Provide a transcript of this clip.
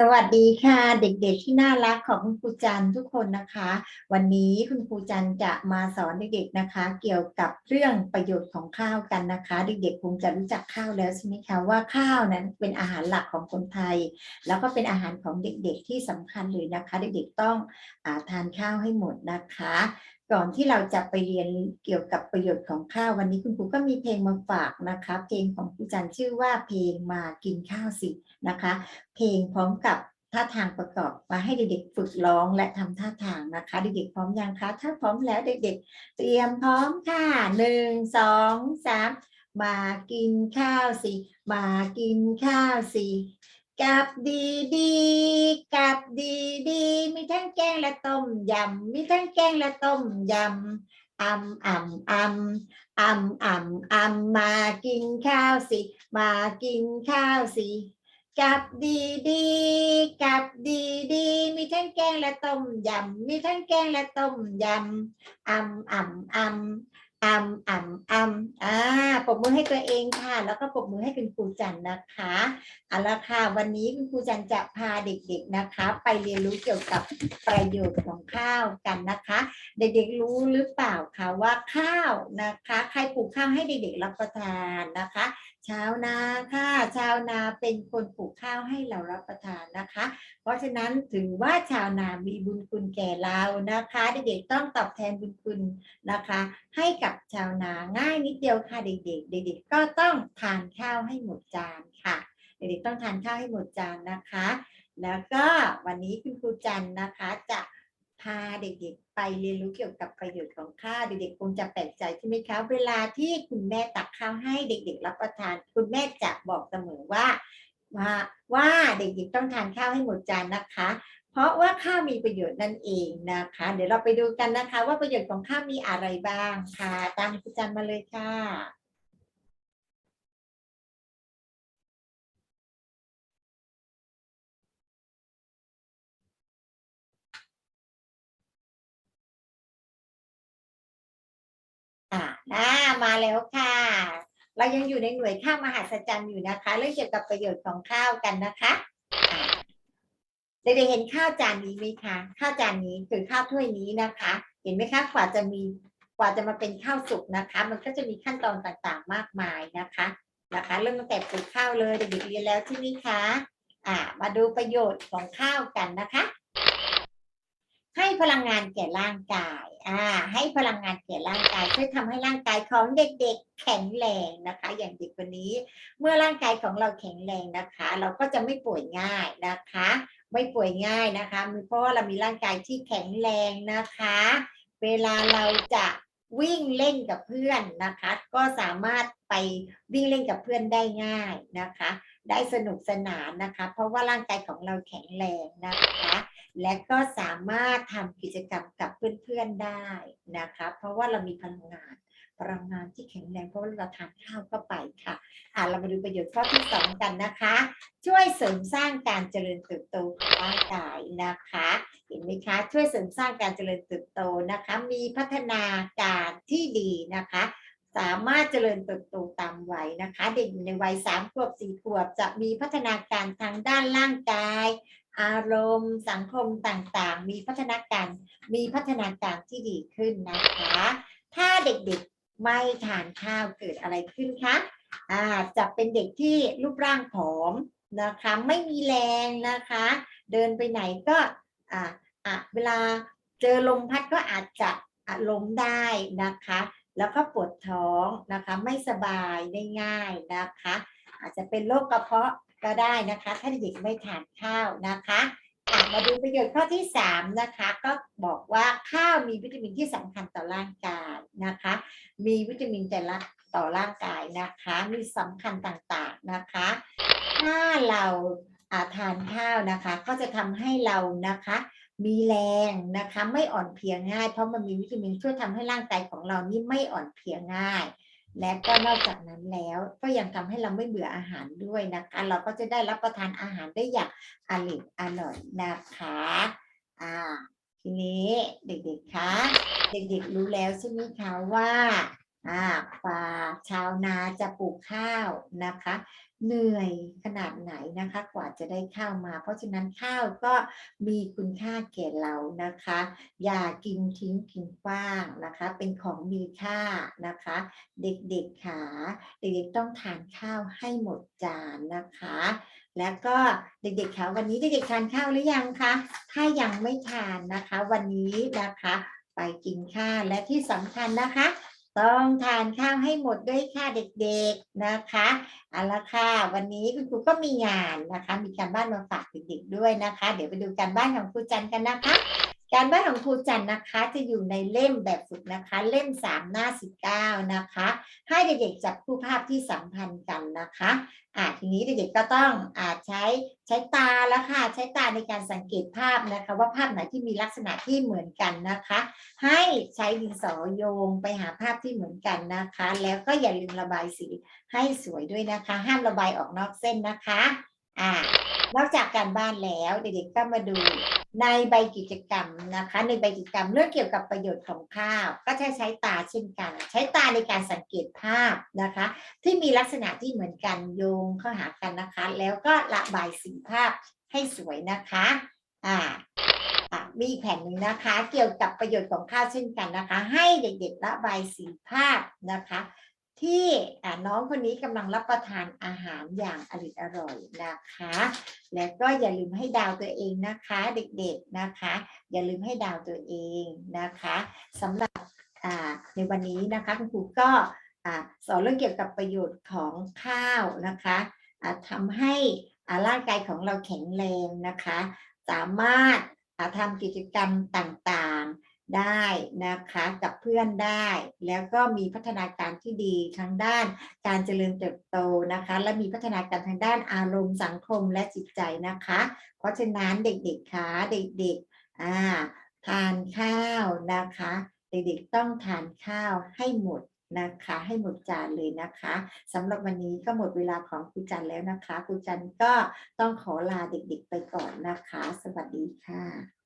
สวัสดีค่ะเด็กๆที่น่ารักของคุณครูจันทุกคนนะคะ วันนี้คุณครูจันจะมาสอนเด็กๆนะคะ เกี่ยวกับเรื่องประโยชน์ของข้าวกันนะคะ เด็กๆคงจะรู้จักข้าวแล้วใช่ไหมคะว่าข้าวนั้นเป็นอาหารหลักของคนไทย แล้วก็เป็นอาหารของเด็กๆที่สำคัญเลยนะคะ เด็กๆต้องอาทานข้าวให้หมดนะคะ ก่อนที่เราจะไปเรียนเกี่ยวกับประโยชน์ของข้าววันนี้คุณครูก็มีเพลงมาฝากนะคะ เพลงของครูจันชื่อว่าเพลงมากินข้าวสินะคะ เพลงพร้อมกับท่าทางประกอบมาให้เด็กๆฝึกร้องและทำท่าทางนะคะเด็กๆพร้อมยังคะถ้าพร้อมแล้วเด็กๆ เตรียมพร้อมค่ะหนึ่งสองสามมากินข้าวสิมากินข้าวสิ กับดีดีกับดีดีมีทั้งแกงและต้มยำมีทั้งแกงและต้มยำอ่ำอ่ำอ่ำอ่ำอ่ำอ่ำมากินข้าวสิ มากินข้าวสิกับดีดีกับดีดีมีทั้งแกงและต้มยำมีทั้งแกงและต้มยำอ่ำอ่ำอ่ำ อ่ำอ่ำอ่ำอ่าปรบมือให้ตัวเองค่ะ แล้วก็ปรบมือให้คุณครูจันนะคะเอาละค่ะวันนี้คุณครูจันจะพาเด็กๆนะคะ ไปเรียนรู้เกี่ยวกับประโยชน์ของข้าวกันนะคะ เด็กๆรู้หรือเปล่าคะว่าข้าวนะคะ ใครปลูกข้าวให้เด็กๆรับประทานนะคะ ชาวนาค่ะชาวนาเป็นคนปลูกข้าวให้เรารับประทานนะคะ เพราะฉะนั้นถือว่าชาวนามีบุญคุณแก่เรานะคะเด็กๆต้องตอบแทนบุญคุณนะคะ ให้กับชาวนาง่ายนิดเดียวค่ะเด็กๆ เด็กๆก็ต้องทานข้าวให้หมดจานค่ะ เด็กๆต้องทานข้าวให้หมดจานนะคะ แล้วก็วันนี้คุณครูจันนะคะจะาเด็กๆ ไปเรียนรู้เกี่ยวกับประโยชน์ของข้าวเด็กๆคงจะแปลกใจใช่ไหมคะเวลาที่คุณแม่ตักข้าวให้เด็ก ๆ รับประทาน คุณแม่จะบอกเสมอว่าว่าว่าเด็กๆต้องทานข้าวให้หมดจานนะคะ เพราะว่าข้าวมีประโยชน์นั่นเองนะคะ เดี๋ยวเราไปดูกันนะคะ ว่าประโยชน์ของข้าวมีอะไรบ้างค่ะ ตามคุณจันทร์มาเลยค่ะ นะมาแล้วค่ะ เรายังอยู่ในหน่วยข้าวมหัศจรรย์อยู่นะคะ เรื่องเกี่ยวกับประโยชน์ของข้าวกันนะคะเด็กๆเห็นข้าวจานนี้ไหมคะข้าวจานนี้คือข้าวถ้วยนี้นะคะ เห็นไหมคะกว่าจะมีกว่าจะมาเป็นข้าวสุกนะคะ มันก็จะมีขั้นตอนต่างๆ มากมายนะคะนะคะ เริ่มตั้งแต่ปลูกข้าวเลยเด็กๆเรียนแล้วใช่ไหมคะอ่ามาดูประโยชน์ของข้าวกันนะคะ ให้พลังงานแก่ร่างกาย อ่า ให้พลังงานแก่ร่างกายช่วยทำให้ร่างกายของเด็กๆแข็งแรงนะคะ อย่างเด็กคนนี้ เมื่อร่างกายของเราแข็งแรงนะคะ เราก็จะไม่ป่วยง่ายนะคะ ไม่ป่วยง่ายนะคะเพราะว่าเรามีร่างกายที่แข็งแรงนะคะ เวลาเราจะวิ่งเล่นกับเพื่อนนะคะ ก็สามารถไปวิ่งเล่นกับเพื่อนได้ง่ายนะคะ ได้สนุกสนานนะคะ เพราะว่าร่างกายของเราแข็งแรงนะคะ และก็สามารถทำกิจกรรมกับเพื่อนๆได้นะคะ เพราะว่าเรามีพลังงานพลังงานที่แข็งแรงเพราะว่าเราทานข้าวเข้าไปค่ะอ่าเรามาดูประโยชน์ข้อที่สองกันนะคะ ช่วยเสริมสร้างการเจริญเติบโตของร่างกายนะคะ เห็นไหมคะ ช่วยเสริมสร้างการเจริญเติบโตนะคะ มีพัฒนาการที่ดีนะคะ สามารถเจริญเติบโตตามวัยนะคะ เด็กอยู่ในวัยสามขวบสี่ขวบจะมีพัฒนาการทางด้านร่างกาย อารมณ์ สังคมต่างๆ มีพัฒนาการมีพัฒนาการที่ดีขึ้นนะคะ ถ้าเด็กๆไม่ทานข้าวเกิดอะไรขึ้นคะอ่าจะเป็นเด็กที่รูปร่างผอมนะคะ ไม่มีแรงนะคะ เดินไปไหนก็อ่าอะเวลาเจอลมพัดก็อาจจะอะล้มได้นะคะ แล้วก็ปวดท้องนะคะ ไม่สบายได้ง่ายนะคะ อาจจะเป็นโรคกระเพาะก็ได้นะคะ ถ้าเด็กไม่ทานข้าวนะคะมาดูประโยชน์ข้อที่สามนะคะก็บอกว่าข้าวมีวิตามินที่สำคัญต่อร่างกายนะคะ มีวิตามินแต่ละต่อร่างกายนะคะ มีสำคัญต่างๆนะคะ ถ้าเราาทานข้าวนะคะ ก็จะทำให้เรานะคะ มีแรงนะคะไม่อ่อนเพลียง่าย เพราะมันมีวิตามินช่วยทำให้ร่างกายของเรานี่ไม่อ่อนเพลียง่าย และก็นอกจากนั้นแล้วก็ยังทำให้เราไม่เบื่ออาหารด้วยนะคะ เราก็จะได้รับประทานอาหารได้อย่างอร่อยอร่อยนะคะอ่าทีนี้เด็กๆคะเด็กๆรู้แล้วใช่ไหมคะว่า อ่ากว่าชาวนาจะปลูกข้าวนะคะ เหนื่อยขนาดไหนนะคะ กว่าจะได้ข้าวมา เพราะฉะนั้นข้าวก็มีคุณค่าแก่เรานะคะ อย่ากินทิ้งกินกว้างนะคะ เป็นของมีค่านะคะ เด็กๆขาเด็กๆต้องทานข้าวให้หมดจานนะคะ แล้วก็เด็กๆคะวันนี้เด็กๆทานข้าวหรือยังคะถ้ายังไม่ทานนะคะ วันนี้นะคะ ไปกินข้าวและที่สำคัญนะคะ ต้องทานข้าวให้หมดด้วยค่ะเด็กๆนะคะเอาละค่ะวันนี้คุณครูก็มีงานนะคะ มีการบ้านมาฝากเด็กๆด้วยนะคะ เดี๋ยวไปดูการบ้านของครูจันกันนะคะ การบ้านของครูจันนะคะจะอยู่ในเล่มแบบฝึกนะคะ เล่มสามหน้าสิบเก้านะคะ ให้เด็กๆจับคู่ภาพที่สัมพันธ์กันนะคะอ่าทีนี้เด็กๆก็ต้องอาใช้ใช้ตาแล้วค่ะใช้ตาในการสังเกตภาพนะคะ ว่าภาพไหนที่มีลักษณะที่เหมือนกันนะคะ ให้ใช้ดินสอโยงไปหาภาพที่เหมือนกันนะคะ แล้วก็อย่าลืมระบายสีให้สวยด้วยนะคะ ห้ามระบายออกนอกเส้นนะคะ อ่านอกจากการบ้านแล้วเด็กๆก็มาดูในใบกิจกรรมนะคะ ในใบกิจกรรมเรื่องเกี่ยวกับประโยชน์ของข้าว ก็ใช้ใช้ตาเช่นกัน ใช้ตาในการสังเกตภาพนะคะ ที่มีลักษณะที่เหมือนกันโยงเข้าหากันนะคะ แล้วก็ระบายสีภาพให้สวยนะคะอ่าอะมีอีแผ่นหนึ่งนะคะ เกี่ยวกับประโยชน์ของข้าวเช่นกันนะคะ ให้เด็กๆระบายสีภาพนะคะ ที่น้องคนนี้กำลังรับประทานอาหารอย่างอริดอร่อยนะคะ และก็อย่าลืมให้ดาวตัวเองนะคะ เด็กๆนะคะ อย่าลืมให้ดาวตัวเองนะคะสำหรับในวันนี้นะคะคุณครูก็สอนเรื่องเกี่ยวกับประโยชน์ของข้าวนะคะทำให้ร่างกายของเราแข็งแรงนะคะ สามารถทำกิจกรรมต่างๆ ได้นะคะกับเพื่อนได้ แล้วก็มีพัฒนาการที่ดีทางด้านการเจริญเติบโตนะคะ และมีพัฒนาการทางด้านอารมณ์สังคมและจิตใจนะคะ เพราะฉะนั้นเด็กๆคะเด็กๆอ่าทานข้าวนะคะ เด็กๆต้องทานข้าวให้หมดนะคะให้หมดจานเลยนะคะสำหรับวันนี้ก็หมดเวลาของครูจันแล้วนะคะครูจันก็ต้องขอลาเด็กๆไปก่อนนะคะ สวัสดีค่ะ